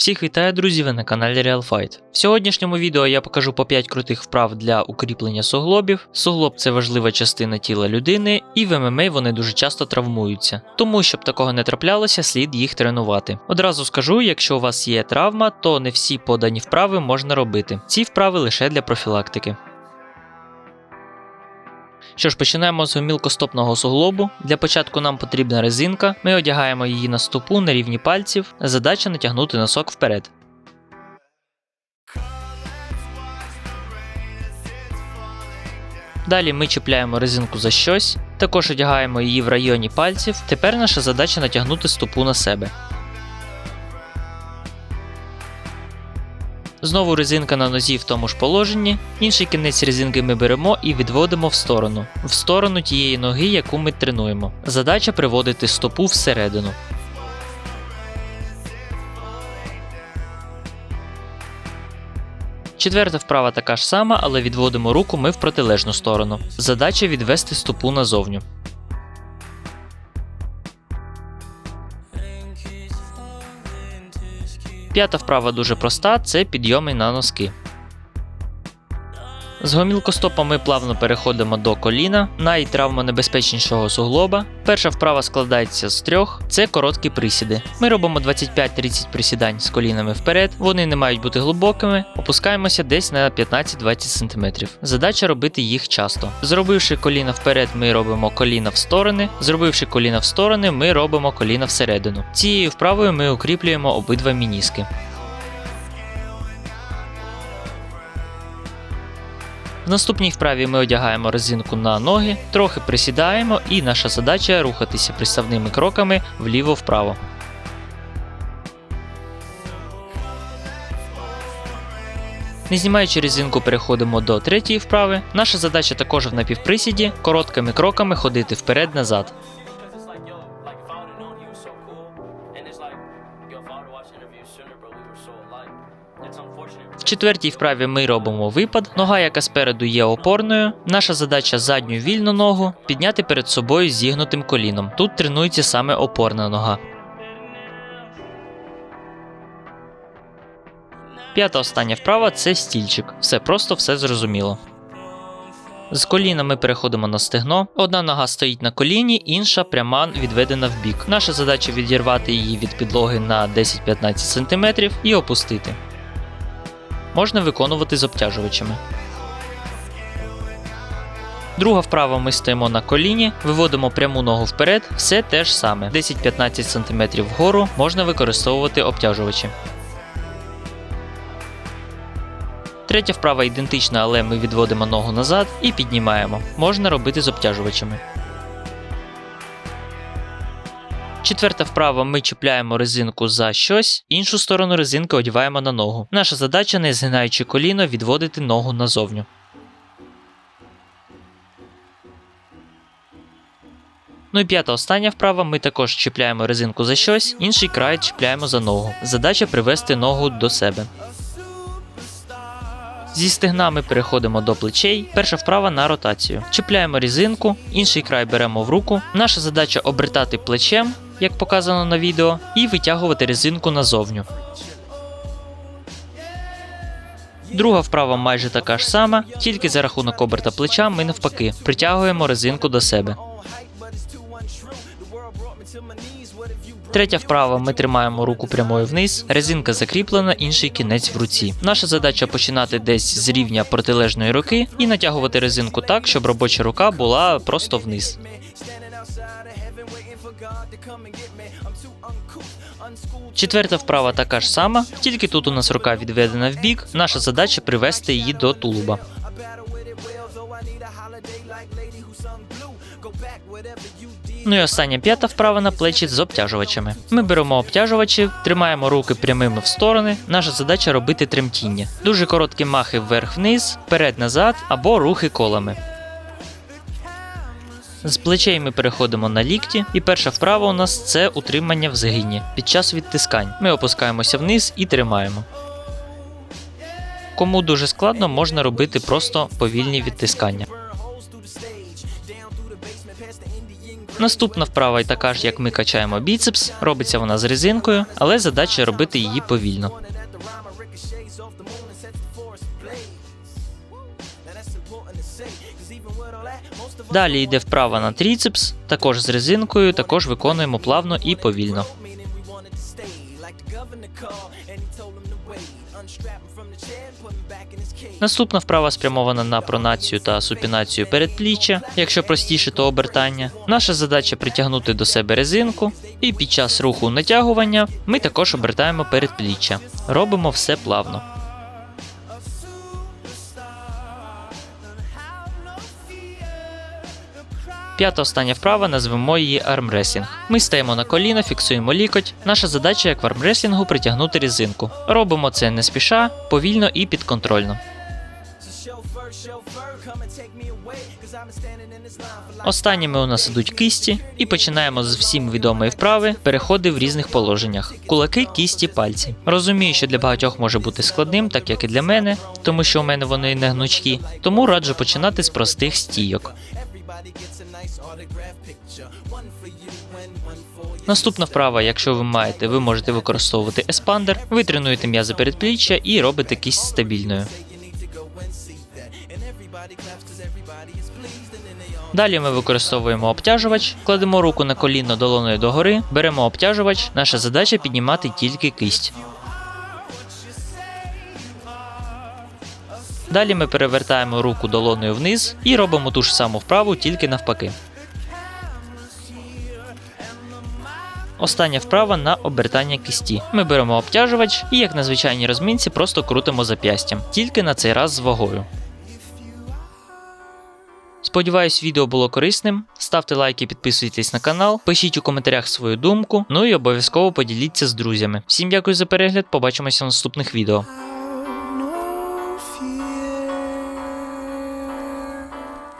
Всіх вітаю, друзі! Ви на каналі Real Fight. В сьогоднішньому відео я покажу по 5 крутих вправ для укріплення суглобів. Суглоб це важлива частина тіла людини, і в ММА вони дуже часто травмуються. Тому, щоб такого не траплялося, слід їх тренувати. Одразу скажу, якщо у вас є травма, то не всі подані вправи можна робити. Ці вправи лише для профілактики. Що ж, починаємо з гомілкостопного суглобу. Для початку нам потрібна резинка. Ми одягаємо її на стопу на рівні пальців. Задача натягнути носок вперед. Далі ми чіпляємо резинку за щось, також одягаємо її в районі пальців. Тепер наша задача натягнути стопу на себе. Знову резинка на нозі в тому ж положенні. Інший кінець резинки ми беремо і відводимо в сторону, в сторону тієї ноги, яку ми тренуємо. Задача приводити стопу всередину. Четверта вправа така ж сама, але відводимо руку ми в протилежну сторону. Задача відвести стопу назовню. П'ята вправа дуже проста це підйоми на носки. З гомілкостопа ми плавно переходимо до коліна, найтравмонебезпечнішого суглоба. Перша вправа складається з трьох: це короткі присіди. Ми робимо 25-30 присідань з колінами вперед, вони не мають бути глибокими, опускаємося десь на 15-20 см. Задача робити їх часто. Зробивши коліна вперед, ми робимо коліна в сторони. Зробивши коліна в сторони, ми робимо коліна всередину. Цією вправою ми укріплюємо обидва мініски. В наступній вправі ми одягаємо резинку на ноги, трохи присідаємо, і наша задача рухатися приставними кроками вліво-вправо. Не знімаючи резинку, переходимо до третьої вправи. Наша задача також в напівприсіді короткими кроками ходити вперед-назад. В четвертій вправі ми робимо випад. Нога, яка спереду є опорною. Наша задача задню вільну ногу підняти перед собою зігнутим коліном. Тут тренується саме опорна нога. П'ята остання вправа це стільчик. Все просто, все зрозуміло. З коліна ми переходимо на стегно. Одна нога стоїть на коліні, інша пряма відведена в бік. Наша задача відірвати її від підлоги на 10-15 см і опустити можна виконувати з обтяжувачами. Друга вправа ми стоїмо на коліні, виводимо пряму ногу вперед, все те ж саме. 10-15 см вгору можна використовувати обтяжувачі. Третя вправа ідентична, але ми відводимо ногу назад і піднімаємо. Можна робити з обтяжувачами. Четверта вправа ми чіпляємо резинку за щось, іншу сторону резинки одягаємо на ногу. Наша задача, не згинаючи коліно, відводити ногу назовню. Ну і п'ята остання вправа ми також чіпляємо резинку за щось, інший край чіпляємо за ногу. Задача привести ногу до себе. Зі стегна ми переходимо до плечей. Перша вправа на ротацію. Чіпляємо різинку, інший край беремо в руку. Наша задача обертати плечем, як показано на відео, і витягувати резинку назовню. Друга вправа майже така ж сама, тільки за рахунок оберта плеча ми навпаки притягуємо резинку до себе. Третя вправа ми тримаємо руку прямою вниз, резинка закріплена, інший кінець в руці. Наша задача починати десь з рівня протилежної руки і натягувати резинку так, щоб робоча рука була просто вниз. Четверта вправа така ж сама, тільки тут у нас рука відведена в бік. Наша задача привести її до тулуба. Ну і остання п'ята вправа на плечі з обтяжувачами. Ми беремо обтяжувачі, тримаємо руки прямими в сторони. Наша задача робити тремтіння. Дуже короткі махи вверх-вниз, вперед-назад або рухи колами. З плечей ми переходимо на лікті, і перша вправа у нас це утримання в згині під час відтискань. Ми опускаємося вниз і тримаємо. Кому дуже складно, можна робити просто повільні відтискання. Наступна вправа і така ж, як ми качаємо біцепс, робиться вона з резинкою, але задача робити її повільно. Далі йде вправа на тріцепс, також з резинкою, також виконуємо плавно і повільно. Наступна вправа спрямована на пронацію та супінацію передпліччя, якщо простіше, то обертання. Наша задача притягнути до себе резинку, і під час руху натягування ми також обертаємо передпліччя. Робимо все плавно. П'ята остання вправа назвемо її армресінг. Ми стаємо на коліна, фіксуємо лікоть. Наша задача, як в армреслінгу, притягнути резинку. Робимо це не спіша, повільно і підконтрольно. Останніми у нас ідуть кисті, і починаємо з всім відомої вправи переходи в різних положеннях: кулаки, кісті, пальці. Розумію, що для багатьох може бути складним, так як і для мене, тому що у мене вони не гнучкі. Тому раджу починати з простих стійок. Наступна вправа, якщо ви маєте, ви можете використовувати еспандер, ви тренуєте м'язи передпліччя і робите кість стабільною. Далі ми використовуємо обтяжувач, кладемо руку на коліно долоною догори, беремо обтяжувач. Наша задача піднімати тільки кисть. Далі ми перевертаємо руку долоною вниз і робимо ту ж саму вправу, тільки навпаки. Остання вправа на обертання кисті. Ми беремо обтяжувач і, як на звичайній розмінці, просто крутимо зап'ястям, тільки на цей раз з вагою. Сподіваюсь, відео було корисним. Ставте лайки, підписуйтесь на канал, пишіть у коментарях свою думку, ну і обов'язково поділіться з друзями. Всім дякую за перегляд, побачимося в наступних відео.